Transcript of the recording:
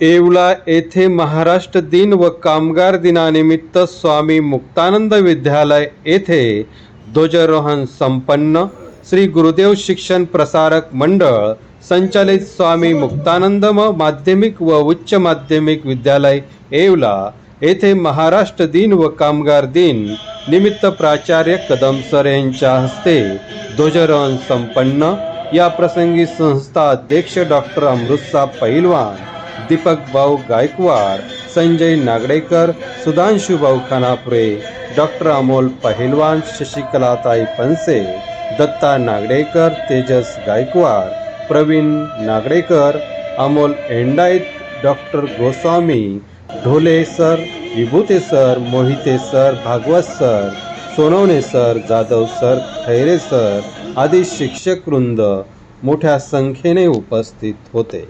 येवला येथे महाराष्ट्र दिन व कामगार दिनानिमित्त स्वामी मुक्तानंद विद्यालय येथे ध्वजारोहण संपन्न. श्री गुरुदेव शिक्षण प्रसारक मंडळ संचालित स्वामी मुक्तानंद म- माध्यमिक व उच्च माध्यमिक विद्यालय येवला येथे महाराष्ट्र दिन व कामगार दिन निमित्त प्राचार्य कदम सर यांच्या हस्ते ध्वजारोहण संपन्न. या प्रसंगी संस्था अध्यक्ष डॉक्टर अमृतसा पैलवान दीपक भाऊ Gaikwad Sanjay Nagdekar Sudhanshu Bhau Khanapure doctor Amol Pahilwan Shashikalatai Panse Datta Nagdekar Tejas Gaikwad Pravin Nagdekar Amol Endait doctor Goswami Dhole sir Vibhute sir Mohite sir Bhagwat sir Sonawane sir Jadhav sir Khaire sir आदी शिक्षक वृंद मोठ्या संख्येने उपस्थित होते.